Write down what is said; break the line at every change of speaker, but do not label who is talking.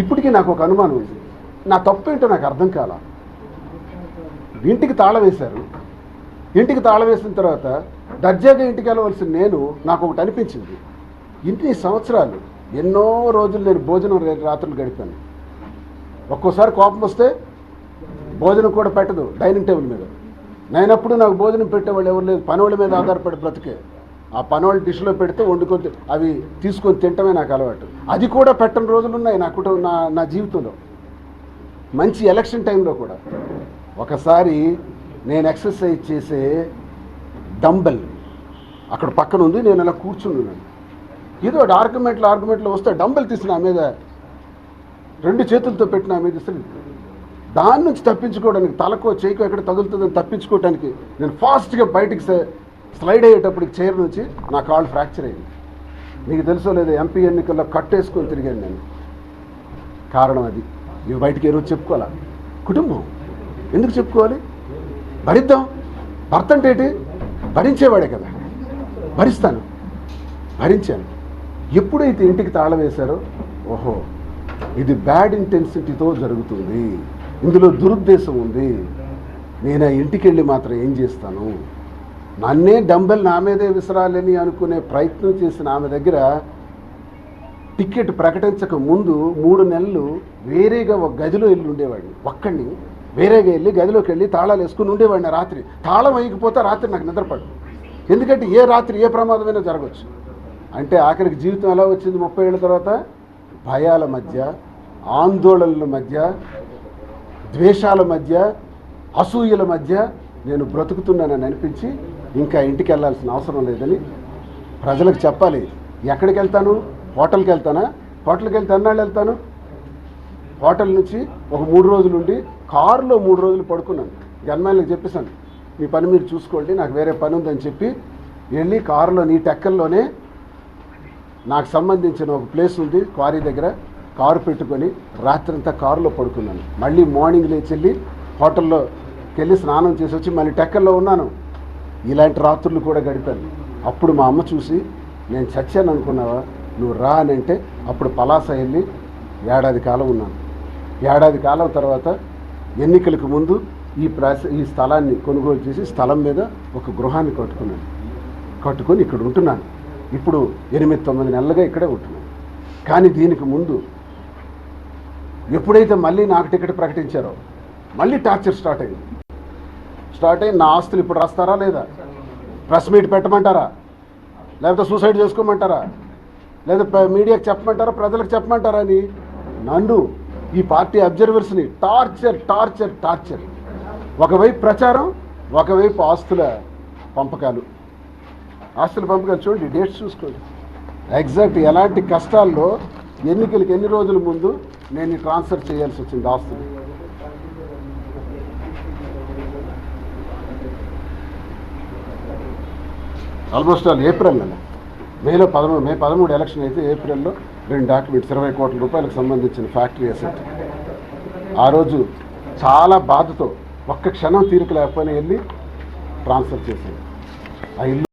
ఇప్పటికీ నాకు ఒక అనుమానం ఉంది. నా తప్పు ఏంటో నాకు అర్థం కాల. ఇంటికి తాళం వేశారు. ఇంటికి తాళం వేసిన తర్వాత దర్జాగా ఇంటికి వెళ్ళవలసిన నేను నాకు ఒకటి అనిపించింది. ఇన్ని సంవత్సరాలు ఎన్నో రోజులు నేను భోజనం రాత్రులు గడిపాను. ఒక్కోసారి కోపం వస్తే భోజనం కూడా పెట్టదు డైనింగ్ టేబుల్ మీద. నేనప్పుడు నాకు భోజనం పెట్టేవాళ్ళు ఎవరు లేదు వాళ్ళ మీద ఆధారపడి బ్రతికే. ఆ పనోళ్ళు డిష్లో పెడితే వండుకొని అవి తీసుకొని తినటమే నాకు అలవాటు. అది కూడా పెట్టని రోజులు ఉన్నాయి నా కుటుంబం నా నా జీవితంలో. మంచి ఎలక్షన్ టైంలో కూడా. ఒకసారి నేను ఎక్సర్సైజ్ చేసే డంబెల్ అక్కడ పక్కన ఉంది నేను అలా కూర్చున్నాను ఏదో ఏదో ఆర్గ్యుమెంట్లు ఆర్గ్యుమెంట్లు వస్తే డంబెల్ తీసి నా మీద రెండు చేతులతో పెట్టి నా మీద దాని నుంచి తప్పించుకోవడానికి తలకో చేయికో ఎక్కడ తగులుతుందని తప్పించుకోవడానికి నేను ఫాస్ట్గా బయటికి స్లైడ్ అయ్యేటప్పటికి చైర్ నుంచి నా కాళ్ళు ఫ్రాక్చర్ అయింది మీకు తెలుసో లేదా ఎంపీ ఎన్నికల్లో కట్టేసుకొని తిరిగాను నేను. కారణం అది. ఇవి బయటికి ఈరోజు చెప్పుకోవాలా? కుటుంబం. ఎందుకు చెప్పుకోవాలి? భరిద్దాం. భర్త అంటే ఏంటి? భరించేవాడే కదా. భరిస్తాను. భరించాను. ఎప్పుడైతే ఇంటికి తాళం వేశారో ఓహో ఇది బ్యాడ్ ఇంటెన్సిటీతో జరుగుతుంది. ఇందులో దురుద్దేశం ఉంది. నేను ఆ ఇంటికి వెళ్ళి మాత్రం ఏం చేస్తాను? నన్నే డంబెల్ నా మీదే విసరాలని అనుకునే ప్రయత్నం చేసిన ఆమె దగ్గర టికెట్ ప్రకటించక ముందు మూడు నెలలు వేరేగా ఒక గదిలో వెళ్ళి ఉండేవాడిని. ఒక్కడిని వేరేగా వెళ్ళి గదిలోకి వెళ్ళి తాళాలు వేసుకుని ఉండేవాడిని రాత్రి. తాళం వేయకపోతే రాత్రి నాకు నిద్రపడదు ఎందుకంటే ఏ రాత్రి ఏ ప్రమాదమైనా జరగవచ్చు. అంటే ఆఖరికి జీవితం ఎలా వచ్చింది ముప్పై ఏళ్ళ తర్వాత? భయాల మధ్య ఆందోళనల మధ్య ద్వేషాల మధ్య అసూయల మధ్య నేను బ్రతుకుతున్నానని అనిపించి ఇంకా ఇంటికి వెళ్ళాల్సిన అవసరం లేదని ప్రజలకు చెప్పాలి. ఎక్కడికి వెళ్తాను? హోటల్కి వెళ్తానా? హోటల్కి వెళ్తే అన్నాళ్ళు వెళ్తాను? హోటల్ నుంచి ఒక మూడు రోజులు ఉండి కారులో మూడు రోజులు పడుకున్నాను. గన్మాన్లకు చెప్పేశాను మీ పని మీరు చూసుకోండి నాకు వేరే పని ఉందని చెప్పి వెళ్ళి కారులో నీ టెక్కల్లోనే నాకు సంబంధించిన ఒక ప్లేస్ ఉంది క్వారీ దగ్గర. కారు పెట్టుకొని రాత్రంతా కారులో పడుకున్నాను. మళ్ళీ మార్నింగ్ లేచి వెళ్ళి హోటల్లోకి వెళ్ళి స్నానం చేసి వచ్చి మళ్ళీ టెక్కల్లో ఉన్నాను. ఇలాంటి రాత్రులు కూడా గడిపాను. అప్పుడు మా అమ్మ చూసి నేను చచ్చాను అనుకున్నావా? నువ్వు రా అని అంటే అప్పుడు పలాస వెళ్ళి ఏడాది కాలం ఉన్నాను. ఏడాది కాలం తర్వాత ఎన్నికలకు ముందు ఈ ప్రాస ఈ స్థలాన్ని కొనుగోలు చేసి స్థలం మీద ఒక గృహాన్ని కట్టుకున్నాను. కట్టుకొని ఇక్కడ ఉంటున్నాను. ఇప్పుడు ఎనిమిది తొమ్మిది నెలలుగా ఇక్కడే ఉంటున్నాను. కానీ దీనికి ముందు ఎప్పుడైతే మళ్ళీ నాకు టికెట్ ప్రకటించారో మళ్ళీ టార్చర్ స్టార్ట్ అయింది. స్టార్ట్ అయ్యి నా ఆస్తులు ఇప్పుడు రాస్తారా లేదా? ప్రెస్ మీట్ పెట్టమంటారా? లేకపోతే సూసైడ్ చేసుకోమంటారా? లేదా మీడియాకి చెప్పమంటారా? ప్రజలకు చెప్పమంటారా అని? నన్ను ఈ పార్టీ అబ్జర్వర్స్ని టార్చర్ టార్చర్ టార్చర్. ఒకవైపు ప్రచారం ఒకవైపు ఆస్తుల పంపకాలు. ఆస్తుల పంపకాలు చూడండి డేట్స్ చూసుకోండి. ఎగ్జాక్ట్ ఎలాంటి కష్టాల్లో ఎన్నికలకి ఎన్ని రోజుల ముందు నేను ట్రాన్స్ఫర్ చేయాల్సి వచ్చింది ఆస్తులు? ఆల్మోస్ట్ ఆల్ ఏప్రిల్ మేలో పదమూడు మే పదమూడు ఎలక్షన్ అయితే ఏప్రిల్లో రెండు డాక్యుమెంట్స్ ఇరవై కోట్ల రూపాయలకు సంబంధించిన ఫ్యాక్టరీ అసెట్ ఆ రోజు చాలా బాధతో ఒక్క క్షణం తీరిక లేకపోయినా వెళ్ళి ట్రాన్స్ఫర్ చేశాను ఆ ఇల్లు